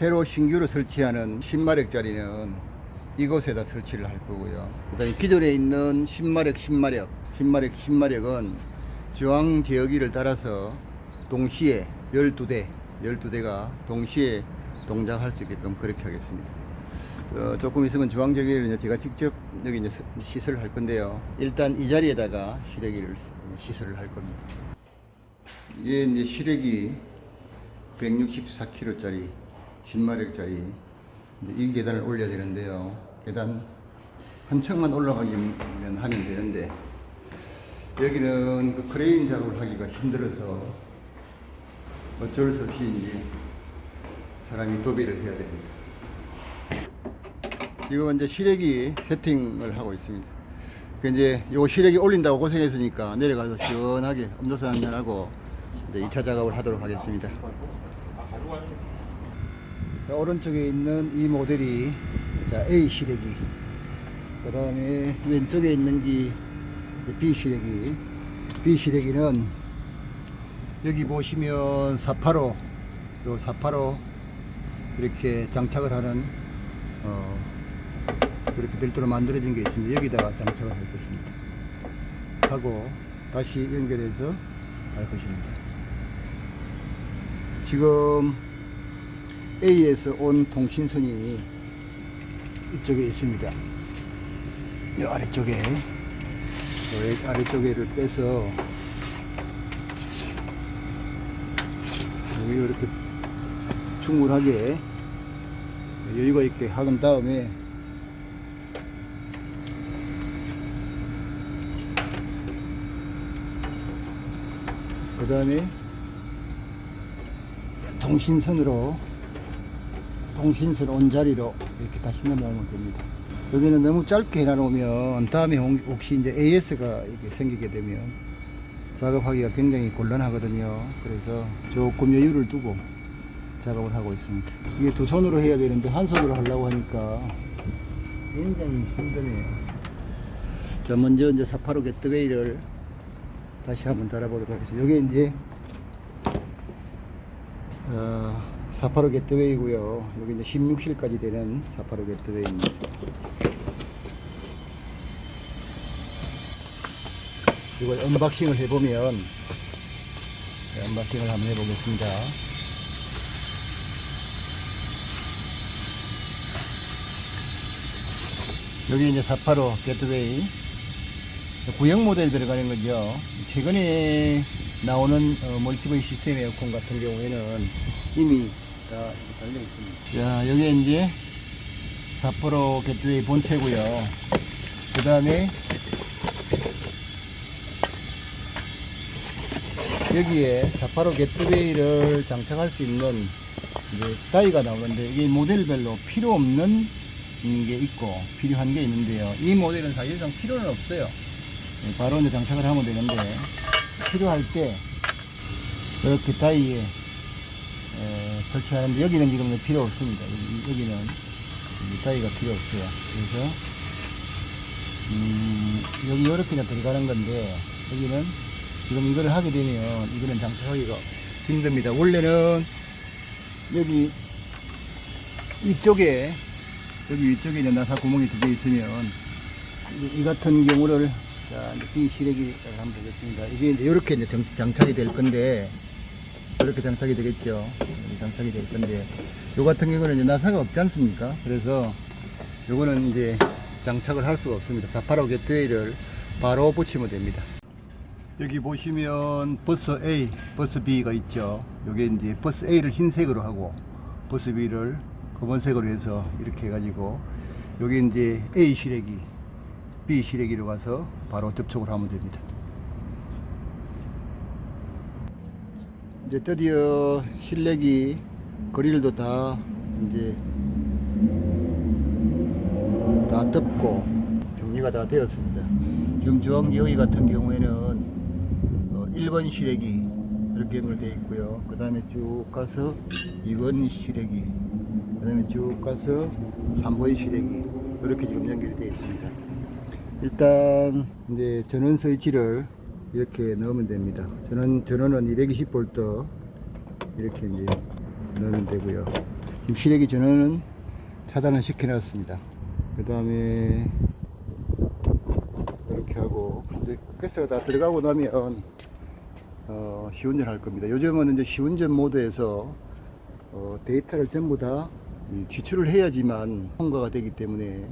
새로 신규로 설치하는 10마력짜리는 이곳에다 설치를 할 거고요. 그다음에 기존에 있는 10마력, 10마력, 10마력, 10마력은 중앙 제어기를 따라서 동시에 12대, 12대가 동시에 동작할 수 있게끔 그렇게 하겠습니다. 어, 조금 있으면 중앙 제어기를 이제 제가 직접 여기 이제 서- 시설을 할 건데요. 일단 이 자리에다가 실외기를 시설을 할 겁니다. 이게 이제 실외기 164kg짜리 10마력짜리 이 계단을 올려야 되는데요. 계단 한 층만 올라가기만 하면 되는데 여기는 그 크레인 작업을 하기가 힘들어서 어쩔 수 없이 이제 사람이 도배를 해야 됩니다. 지금 이제 실외기 세팅을 하고 있습니다. 그 이제 요 실외기 올린다고 고생했으니까 내려가서 시원하게 음료수 한잔 하고 이제 2차 작업을 하도록 하겠습니다. 자, 오른쪽에 있는 이 모델이 자, A 실외기. 그 다음에 왼쪽에 있는 게 B 실외기. B 실외기는 여기 보시면 485, 요485 이렇게 장착을 하는 어, 그렇게 별도로 만들어진 게 있습니다. 여기다가 장착을 할 것입니다. 하고 다시 연결해서 할 것입니다. 지금 A에서 온 통신선이 이쪽에 있습니다. 이 아래쪽에 이 아래쪽에를 빼서 여기 이렇게 충분하게 여유가 있게 하은 다음에 그 다음에 통신선으로 통신선 온자리로 이렇게 다시 넘어오면 됩니다. 여기는 너무 짧게 해놔놓으면 다음에 홍- 혹시 이제 AS가 이렇게 생기게 되면 작업하기가 굉장히 곤란하거든요. 그래서 조금 여유를 두고 작업을 하고 있습니다. 이게 두 손으로 해야 되는데 한 손으로 하려고 하니까 굉장히 힘드네요. 자, 먼저 이제 485 게트웨이를 다시 한번 달아보도록 하겠습니다. 여기 이제 어, 485 게트웨이고요. 여기 이제 16실까지 되는 485 게트웨이입니다. 이걸 언박싱을 해보면 네, 언박싱을 한번 해보겠습니다. 여기 이제 485 게트웨이 구형 모델 들어가는 거죠. 최근에 나오는 어, 멀티브이 시스템 에어컨 같은 경우에는 이미 다 달려 있습니다. 자, 여기 이제 485 게트웨이 본체고요. 그 다음에 여기에 485 게트웨이를 장착할 수 있는 이제 따위가 나오는데 이게 모델별로 필요 없는 게 있고 필요한 게 있는데요. 이 모델은 사실상 필요는 없어요. 예, 바로 이제 장착을 하면 되는데 필요할 때 이렇게 따위에 에, 설치하는데 여기는 지금 필요 없습니다. 여기, 이 따위가 필요 없어요. 그래서 음, 여기 이렇게 들어가는 건데 여기는 지금 이거를 하게 되면 이거는 장착하기가 힘듭니다. 원래는 여기 위쪽에 여기 위쪽에 이제 나사 구멍이 두 개 있으면 이, 이 같은 경우를 자, 이제 이 시래기 한번 보겠습니다. 이게 이제 이렇게 이제 장, 장착이 될 건데 이렇게 장착이 되겠죠. 이렇게 장착이 될 건데 요 같은 경우는 이제 나사가 없지 않습니까? 그래서 요거는 이제 장착을 할 수가 없습니다. 485 게트웨이를 바로 붙이면 됩니다. 여기 보시면 버스 A, 버스 B가 있죠. 여기 이제 버스 A를 흰색으로 하고 버스 B를 검은색으로 해서 이렇게 해가지고 여기 이제 A 실외기, B 실외기로 가서 바로 접촉을 하면 됩니다. 이제 드디어 실내기 그릴도 다 이제 다 덮고 정리가 다 되었습니다. 지금 여기 같은 경우에는 어, 1번 실외기 이렇게 연결되어 있고요. 그 다음에 쭉 가서 2번 실외기, 그 다음에 쭉 가서 3번 실외기 이렇게 지금 연결이 되어 있습니다. 일단 이제 전원 스위치를 이렇게 넣으면 됩니다. 전원 전원은 220V 이렇게 이제 넣으면 되고요. 지금 실외기 전원은 차단을 시켜놨습니다. 그 다음에 이렇게 하고 이제 가스가 다 들어가고 나면 어, 시운전 할 겁니다. 요즘은 이제 시운전 모드에서 어, 데이터를 전부 다 이, 지출을 해야지만 통과가 되기 때문에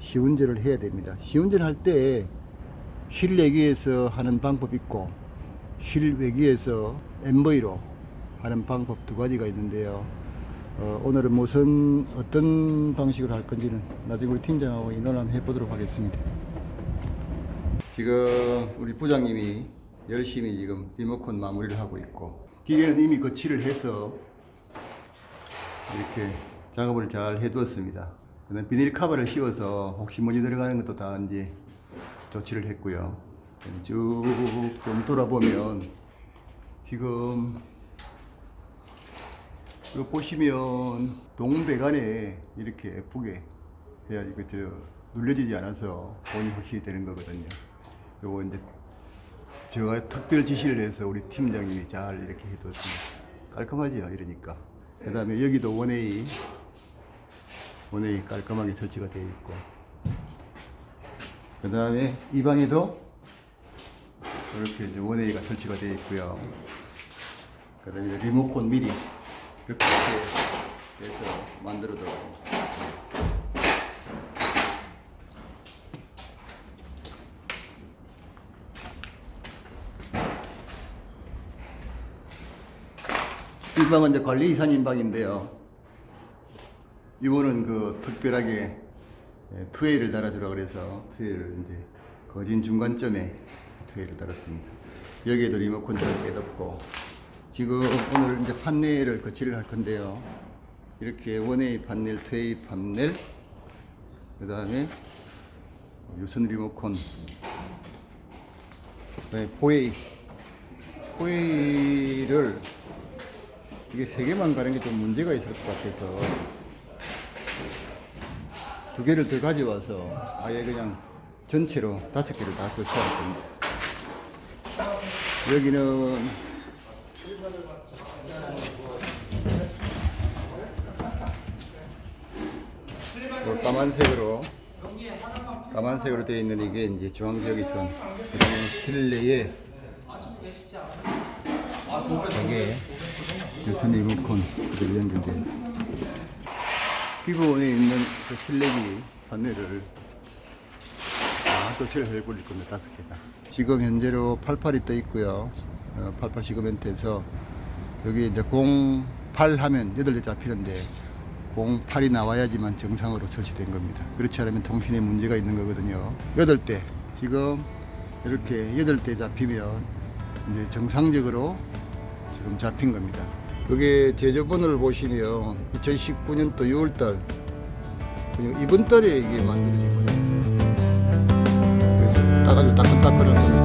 시운전을 해야 됩니다. 시운전 할때 실내기에서 하는 방법 있고 실외기에서 MV로 하는 방법 두 가지가 있는데요. 어, 오늘은 무슨 어떤 방식으로 할 건지는 나중에 우리 팀장하고 의논 한번 해보도록 하겠습니다. 지금 우리 부장님이 열심히 지금 리모컨 마무리를 하고 있고 기계는 이미 거치를 해서 이렇게 작업을 잘 해두었습니다. 비닐 커버를 씌워서 혹시 먼지 들어가는 것도 다 이제 조치를 했고요. 쭉 좀 돌아보면 지금 이거 보시면 동배관에 이렇게 예쁘게 해야지 그저 눌려지지 않아서 본이 확실히 되는 거거든요. 요거 이제 제가 특별 지시를 해서 우리 팀장님이 잘 이렇게 해뒀습니다. 깔끔하지요, 이러니까. 그 다음에 여기도 원웨이, 원웨이 깔끔하게 설치가 되어 있고. 그 다음에 이 방에도 이렇게 이제 원웨이가 설치가 되어 있고요. 그 다음에 리모컨 미리 이렇게 해서 만들어뒀고. 이 방은 이제 관리 이사님 방인데요. 이거는 그 특별하게 예, 투웨이를 달아주라 그래서 투웨이를 이제 거진 중간점에 투웨이를 달았습니다. 여기에도 리모컨 잘 빼뒀고 지금 오늘 이제 판넬을 거치를 할 건데요. 이렇게 원웨이 판넬, 투웨이 판넬, 그 다음에 유선 리모컨, 그다음에 포웨이, 포웨이를 이게 세 개만 가는 게 좀 문제가 있을 것 같아서 두 개를 더 가져와서 아예 그냥 전체로 다섯 개를 다 교체할 겁니다. 여기는 요 까만색으로 까만색으로 되어 있는 이게 이제 중앙지역이선 그다음에 실내에 이게 리모컨 그대로 연결돼 기본에 있는 그 실내기 판넬을 다 교체를 해버릴 겁니다 다섯 개다. 지금 현재로 88이 떠 있고요. 어, 88 시그멘트에서 여기 이제 08 하면 8대 잡히는데 08이 나와야지만 정상으로 설치된 겁니다. 그렇지 않으면 통신에 문제가 있는 거거든요. 8대. 지금 이렇게 8대 잡히면 이제 정상적으로 지금 잡힌 겁니다. 여기 제조번호를 보시면 2019년도 6월달 이번 달에 이게 만들어진 거예요. 그래서 따가지고 따끈따끈한 거예요.